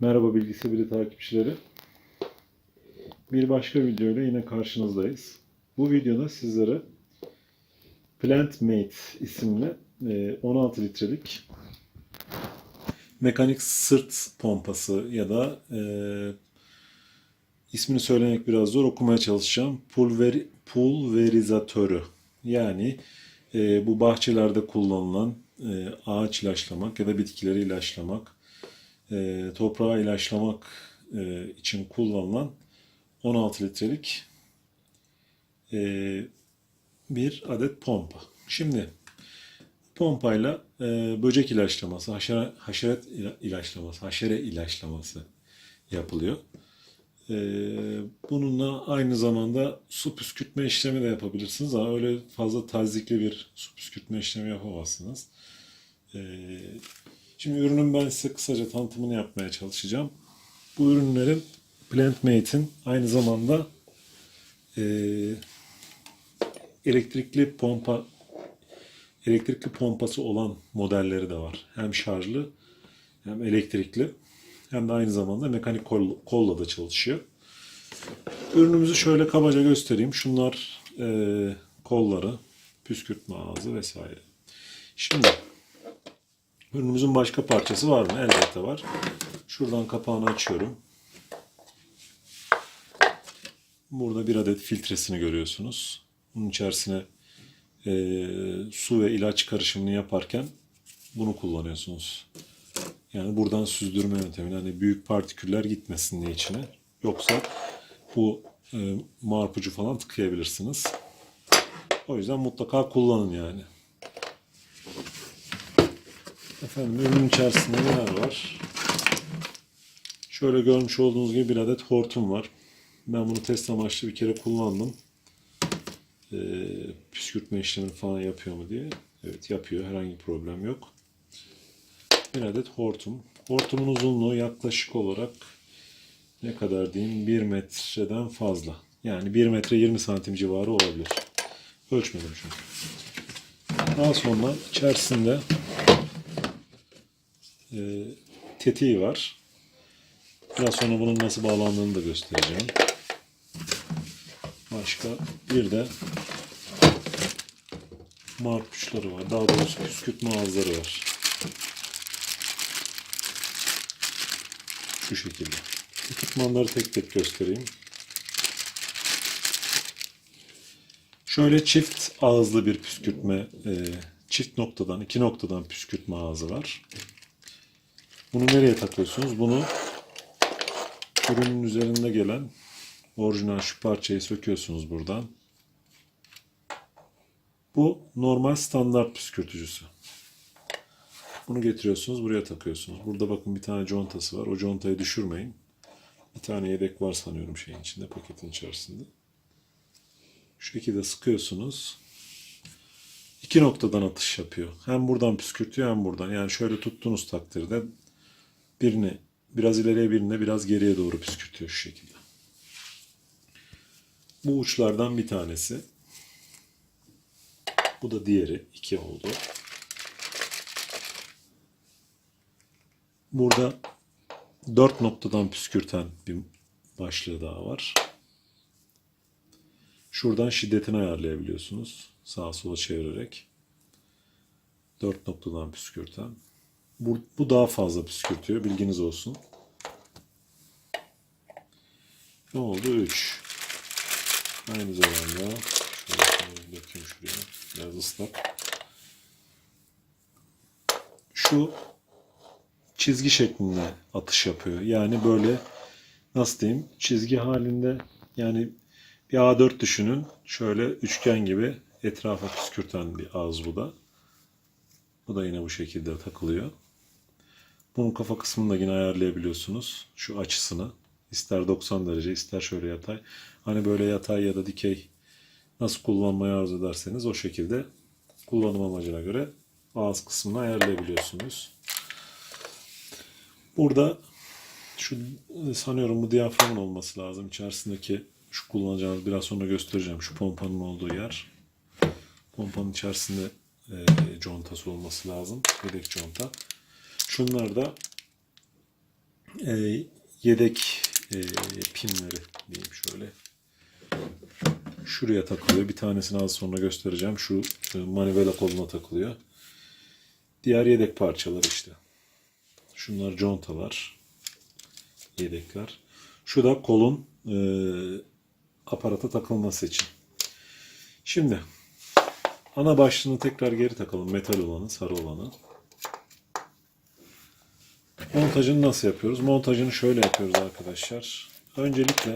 Merhaba Bilgisi Biri takipçileri. Bir başka video ile yine karşınızdayız. Bu videoda sizlere Plant Mate isimli e, 16 litrelik mekanik sırt pompası ya da e, ismini söylemek biraz zor okumaya çalışacağım. Pulver, pulverizatörü. Yani e, bu bahçelerde kullanılan e, ağaç ilaçlamak ya da bitkileri ilaçlamak e, toprağı ilaçlamak e, için kullanılan 16 litrelik e, bir adet pompa. Şimdi pompayla e, böcek ilaçlaması, haşere, haşeret ila- ilaçlaması, haşere ilaçlaması yapılıyor. E, bununla aynı zamanda su püskürtme işlemi de yapabilirsiniz ama öyle fazla tazikli bir su püskürtme işlemi yapamazsınız. E, Şimdi ürünün ben size kısaca tanıtımını yapmaya çalışacağım. Bu ürünlerin Plant Mate'in aynı zamanda eee, elektrikli pompa elektrikli pompası olan modelleri de var. Hem şarjlı hem elektrikli hem de aynı zamanda mekanik kol, kolla da çalışıyor. Ürünümüzü şöyle kabaca göstereyim. Şunlar eee, kolları, püskürtme ağzı vesaire. Şimdi Ürünümüzün başka parçası var mı? Elbette var. Şuradan kapağını açıyorum. Burada bir adet filtresini görüyorsunuz. Bunun içerisine e, su ve ilaç karışımını yaparken bunu kullanıyorsunuz. Yani buradan süzdürme yöntemi. Yani büyük partiküller gitmesin diye içine. Yoksa bu e, marpucu falan tıkayabilirsiniz. O yüzden mutlaka kullanın yani. Efendim ürünün içerisinde neler var? Şöyle görmüş olduğunuz gibi bir adet hortum var. Ben bunu test amaçlı bir kere kullandım. Ee, püskürtme işlemini falan yapıyor mu diye. Evet yapıyor. Herhangi bir problem yok. Bir adet hortum. Hortumun uzunluğu yaklaşık olarak ne kadar diyeyim 1 metreden fazla. Yani 1 metre 20 santim civarı olabilir. Ölçmedim çünkü. Daha sonra içerisinde e, tetiği var. Biraz sonra bunun nasıl bağlandığını da göstereceğim. Başka bir de marpuçları var. Daha doğrusu püskürtme ağızları var. Şu şekilde. Ekipmanları tek tek göstereyim. Şöyle çift ağızlı bir püskürtme, e, çift noktadan, iki noktadan püskürtme ağzı var. Bunu nereye takıyorsunuz? Bunu ürünün üzerinde gelen orijinal şu parçayı söküyorsunuz buradan. Bu normal standart püskürtücüsü. Bunu getiriyorsunuz buraya takıyorsunuz. Burada bakın bir tane contası var. O contayı düşürmeyin. Bir tane yedek var sanıyorum şeyin içinde, paketin içerisinde. Şu şekilde sıkıyorsunuz. İki noktadan atış yapıyor. Hem buradan püskürtüyor hem buradan. Yani şöyle tuttuğunuz takdirde birini biraz ileriye birine biraz geriye doğru püskürtüyor şu şekilde. Bu uçlardan bir tanesi. Bu da diğeri. iki oldu. Burada dört noktadan püskürten bir başlığı daha var. Şuradan şiddetini ayarlayabiliyorsunuz. Sağa sola çevirerek. Dört noktadan püskürten. Bu, bu daha fazla püskürtüyor. Bilginiz olsun. Ne oldu? 3. Aynı zamanda şöyle dökeyim şuraya. Biraz ıslak. Şu çizgi şeklinde atış yapıyor. Yani böyle nasıl diyeyim? Çizgi halinde yani bir A4 düşünün. Şöyle üçgen gibi etrafa püskürten bir ağız bu da. Bu da yine bu şekilde takılıyor. Bunun kafa kısmını da yine ayarlayabiliyorsunuz. Şu açısını. İster 90 derece ister şöyle yatay. Hani böyle yatay ya da dikey nasıl kullanmayı arzu ederseniz o şekilde kullanım amacına göre ağız kısmını ayarlayabiliyorsunuz. Burada şu sanıyorum bu diyaframın olması lazım. İçerisindeki şu kullanacağınız biraz sonra göstereceğim. Şu pompanın olduğu yer. Pompanın içerisinde e, contası olması lazım. Yedek conta. Şunlar da e, yedek e, pinleri diyeyim şöyle. Şuraya takılıyor. Bir tanesini az sonra göstereceğim. Şu e, manivela koluna takılıyor. Diğer yedek parçalar işte. Şunlar contalar. Yedekler. Şu da kolun e, aparata takılması için. Şimdi ana başlığını tekrar geri takalım. Metal olanı, sarı olanı. Montajını nasıl yapıyoruz? Montajını şöyle yapıyoruz arkadaşlar. Öncelikle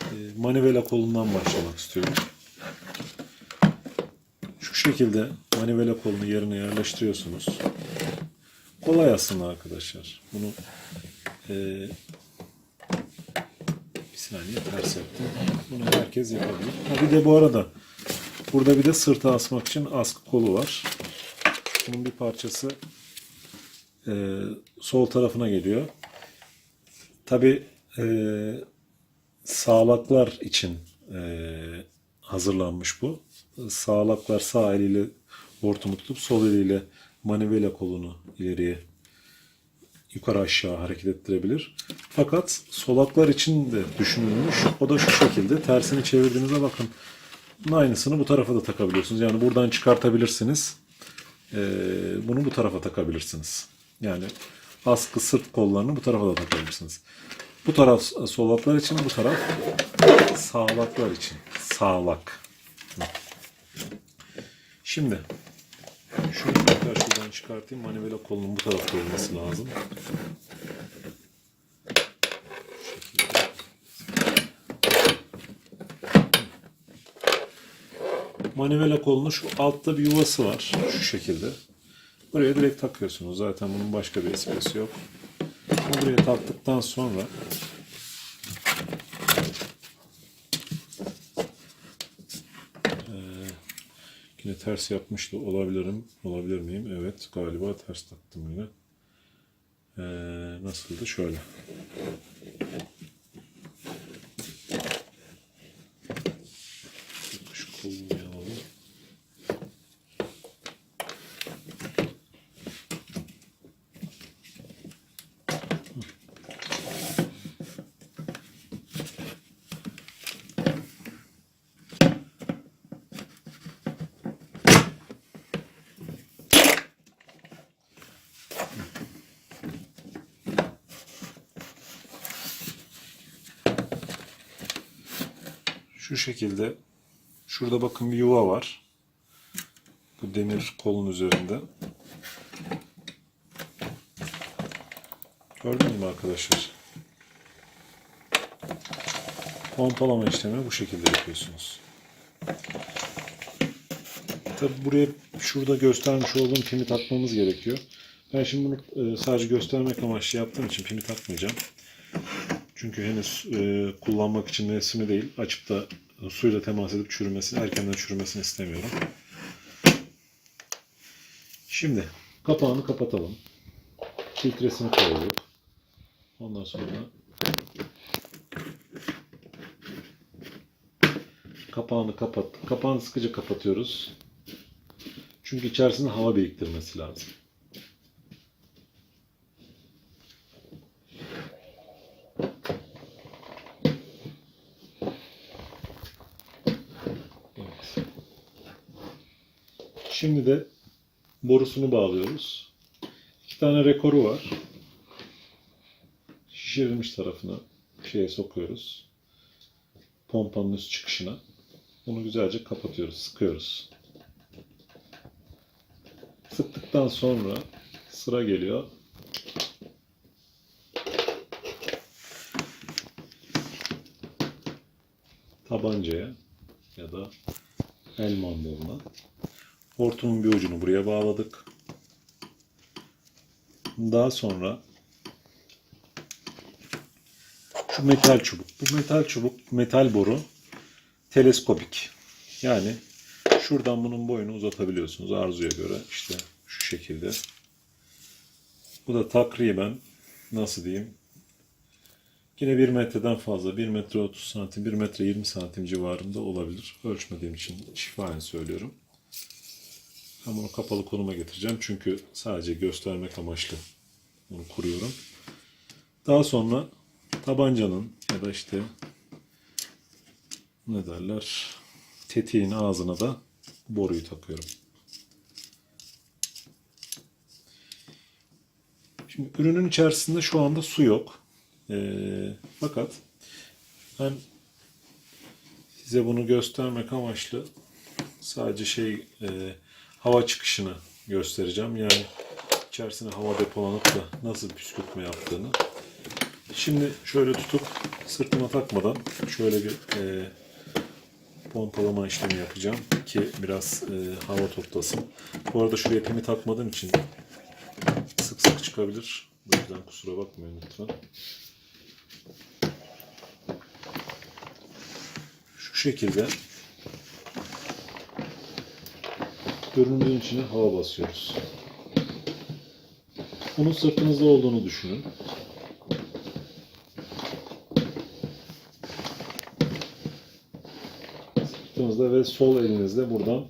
e, manivela kolundan başlamak istiyorum. Şu şekilde manivela kolunu yerine yerleştiriyorsunuz. Kolay aslında arkadaşlar. Bunu e, bir saniye ters yaptım. Bunu herkes yapabilir. Ha bir de bu arada burada bir de sırta asmak için askı kolu var. Bunun bir parçası e, sol tarafına geliyor. Tabi e, sağlaklar için e, hazırlanmış bu. Sağlaklar sağ eliyle hortumu tutup sol eliyle manivela kolunu ileriye yukarı aşağı hareket ettirebilir. Fakat solaklar için de düşünülmüş. O da şu şekilde. Tersini çevirdiğinizde bakın. Aynısını bu tarafa da takabiliyorsunuz. Yani buradan çıkartabilirsiniz. Ee, bunu bu tarafa takabilirsiniz. Yani askı sırt kollarını bu tarafa da takabilirsiniz. Bu taraf solaklar için, bu taraf sağlaklar için. Sağlak. Şimdi şunu tekrar şuradan çıkartayım. Manivela kolunun bu tarafta olması lazım. Manivela kolunun şu altta bir yuvası var. Şu şekilde. Buraya direkt takıyorsunuz. Zaten bunun başka bir esprisi yok. Buraya taktıktan sonra Ee, yine ters yapmış da olabilirim. Olabilir miyim? Evet galiba ters taktım yine. Ee, nasıldı? Şöyle. Şu kolunu bir alalım. Şu şekilde şurada bakın bir yuva var. Bu demir kolun üzerinde. Gördünüz mü arkadaşlar? Pompalama işlemi bu şekilde yapıyorsunuz. Tabi buraya şurada göstermiş olduğum pimi takmamız gerekiyor. Ben şimdi bunu e, sadece göstermek amaçlı yaptığım için pimi takmayacağım. Çünkü henüz e, kullanmak için mevsimi değil. Açıp da e, suyla temas edip çürümesini, erkenden çürümesini istemiyorum. Şimdi kapağını kapatalım. Filtresini koyduk. Ondan sonra kapağını kapat. Kapağını sıkıca kapatıyoruz. Çünkü içerisinde hava biriktirmesi lazım. Şimdi de borusunu bağlıyoruz. İki tane rekoru var. Şişirilmiş tarafına şeye sokuyoruz. Pompanın üst çıkışına. Bunu güzelce kapatıyoruz, sıkıyoruz. Sıktıktan sonra sıra geliyor. Tabancaya ya da el mandalına. Hortumun bir ucunu buraya bağladık. Daha sonra şu metal çubuk. Bu metal çubuk, metal boru teleskopik. Yani şuradan bunun boyunu uzatabiliyorsunuz arzuya göre. İşte şu şekilde. Bu da takriben nasıl diyeyim Yine 1 metreden fazla, 1 metre 30 santim, 1 metre 20 santim civarında olabilir. Ölçmediğim için şifayen söylüyorum. Ben bunu kapalı konuma getireceğim çünkü sadece göstermek amaçlı Onu kuruyorum. Daha sonra tabancanın ya da işte ne derler tetiğin ağzına da boruyu takıyorum. Şimdi ürünün içerisinde şu anda su yok. Ee, fakat ben size bunu göstermek amaçlı sadece şey e, hava çıkışını göstereceğim. Yani içerisine hava depolanıp da nasıl püskürtme yaptığını. Şimdi şöyle tutup sırtıma takmadan şöyle bir e, pompalama işlemi yapacağım ki biraz e, hava toplasın. Bu arada şuraya pimi takmadığım için sık sık çıkabilir. Bu yüzden kusura bakmayın lütfen. Şu şekilde ürünün içine hava basıyoruz. Bunun sırtınızda olduğunu düşünün. Sırtınızda ve sol elinizde buradan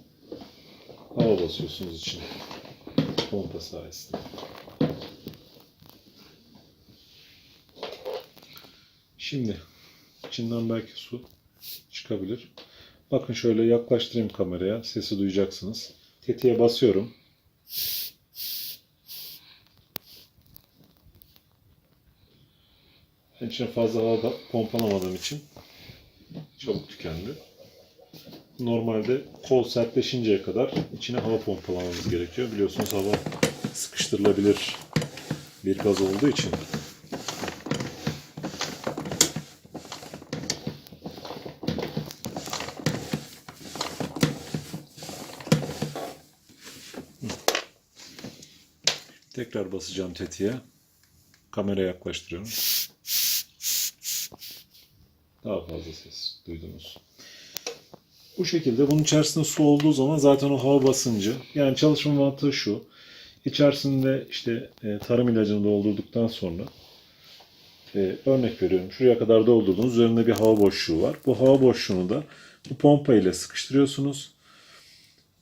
hava basıyorsunuz içine. Pompa sayesinde. Şimdi içinden belki su çıkabilir. Bakın şöyle yaklaştırayım kameraya. Sesi duyacaksınız. Tetiğe basıyorum. İçine fazla hava pompalamadığım için çabuk tükendi. Normalde kol sertleşinceye kadar içine hava pompalamamız gerekiyor. Biliyorsunuz hava sıkıştırılabilir bir gaz olduğu için. Tekrar basacağım tetiğe. Kamera yaklaştırıyorum. Daha fazla ses duydunuz. Bu şekilde bunun içerisinde su olduğu zaman zaten o hava basıncı. Yani çalışma mantığı şu. İçerisinde işte e, tarım ilacını doldurduktan sonra e, örnek veriyorum. Şuraya kadar doldurdunuz. Üzerinde bir hava boşluğu var. Bu hava boşluğunu da bu pompa ile sıkıştırıyorsunuz.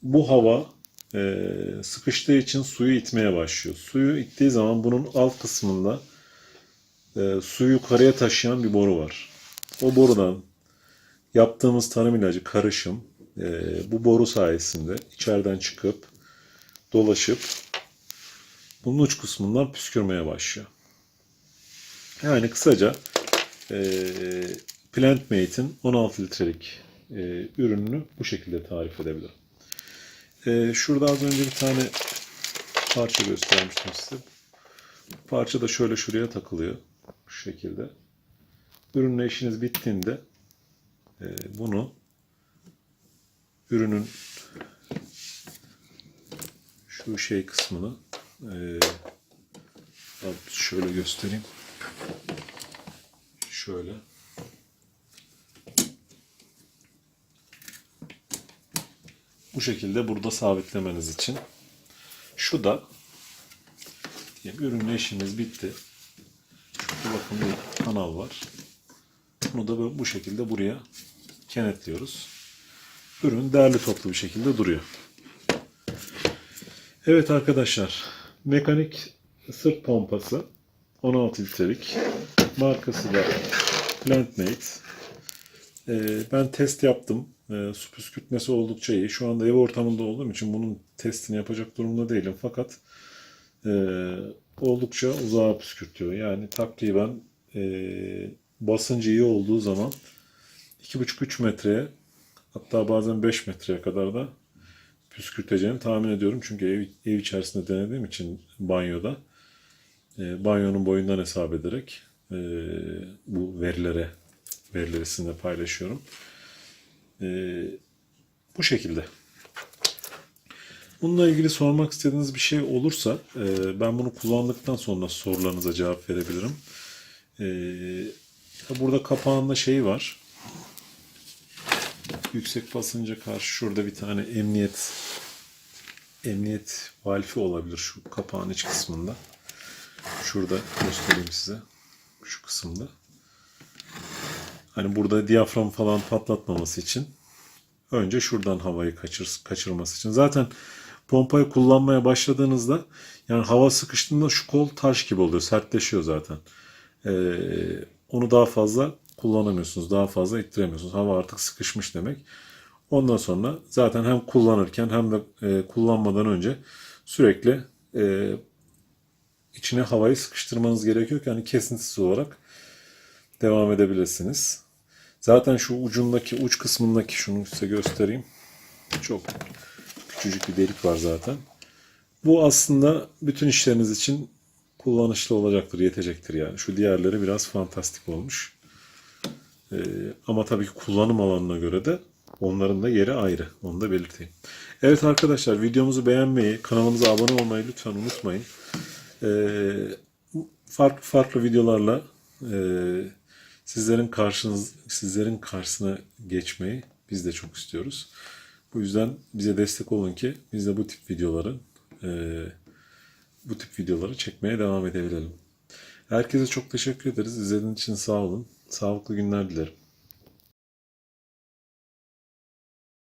Bu hava e, sıkıştığı için suyu itmeye başlıyor. Suyu ittiği zaman bunun alt kısmında e, suyu yukarıya taşıyan bir boru var. O borudan yaptığımız tarım ilacı karışım e, bu boru sayesinde içeriden çıkıp dolaşıp bunun uç kısmından püskürmeye başlıyor. Yani kısaca e, Plant Mate'in 16 litrelik e, ürününü bu şekilde tarif edebilirim. E, şurada az önce bir tane parça göstermiştim size. Parça da şöyle şuraya takılıyor. Şu şekilde. Ürünle işiniz bittiğinde e, bunu ürünün şu şey kısmını e, şöyle göstereyim. Şöyle. Bu şekilde burada sabitlemeniz için. Şu da ürünle işiniz bitti. Şurada bakın bir kanal var. Bunu da bu şekilde buraya kenetliyoruz. Ürün değerli toplu bir şekilde duruyor. Evet arkadaşlar. Mekanik sırt pompası 16 litrelik. Markası da PlantMate. Ee, ben test yaptım. Ee, su püskürtmesi oldukça iyi. Şu anda ev ortamında olduğum için bunun testini yapacak durumda değilim. Fakat e, oldukça uzağa püskürtüyor. Yani takriben e, basıncı iyi olduğu zaman 2,5-3 metreye hatta bazen 5 metreye kadar da püskürteceğini tahmin ediyorum. Çünkü ev, ev içerisinde denediğim için banyoda e, banyonun boyundan hesap ederek e, bu verilere verileri sizinle paylaşıyorum. E, bu şekilde. Bununla ilgili sormak istediğiniz bir şey olursa e, ben bunu kullandıktan sonra sorularınıza cevap verebilirim. E, burada kapağında şey var. Yüksek basınca karşı şurada bir tane emniyet emniyet valfi olabilir şu kapağın iç kısmında. Şurada göstereyim size. Şu kısımda. Hani burada diyafram falan patlatmaması için önce şuradan havayı kaçır, kaçırması için. Zaten pompayı kullanmaya başladığınızda yani hava sıkıştığında şu kol taş gibi oluyor. Sertleşiyor zaten. Ee, onu daha fazla kullanamıyorsunuz. Daha fazla ittiremiyorsunuz. Hava artık sıkışmış demek. Ondan sonra zaten hem kullanırken hem de e, kullanmadan önce sürekli e, içine havayı sıkıştırmanız gerekiyor ki hani kesintisiz olarak devam edebilirsiniz. Zaten şu ucundaki uç kısmındaki şunu size göstereyim. Çok küçücük bir delik var zaten. Bu aslında bütün işleriniz için kullanışlı olacaktır, yetecektir yani. Şu diğerleri biraz fantastik olmuş. Ee, ama tabii ki kullanım alanına göre de onların da yeri ayrı. Onu da belirteyim. Evet arkadaşlar videomuzu beğenmeyi, kanalımıza abone olmayı lütfen unutmayın. Ee, farklı farklı videolarla e, sizlerin karşınız sizlerin karşısına geçmeyi biz de çok istiyoruz. Bu yüzden bize destek olun ki biz de bu tip videoları e, bu tip videoları çekmeye devam edebilelim. Herkese çok teşekkür ederiz. İzlediğiniz için sağ olun. Sağlıklı günler dilerim.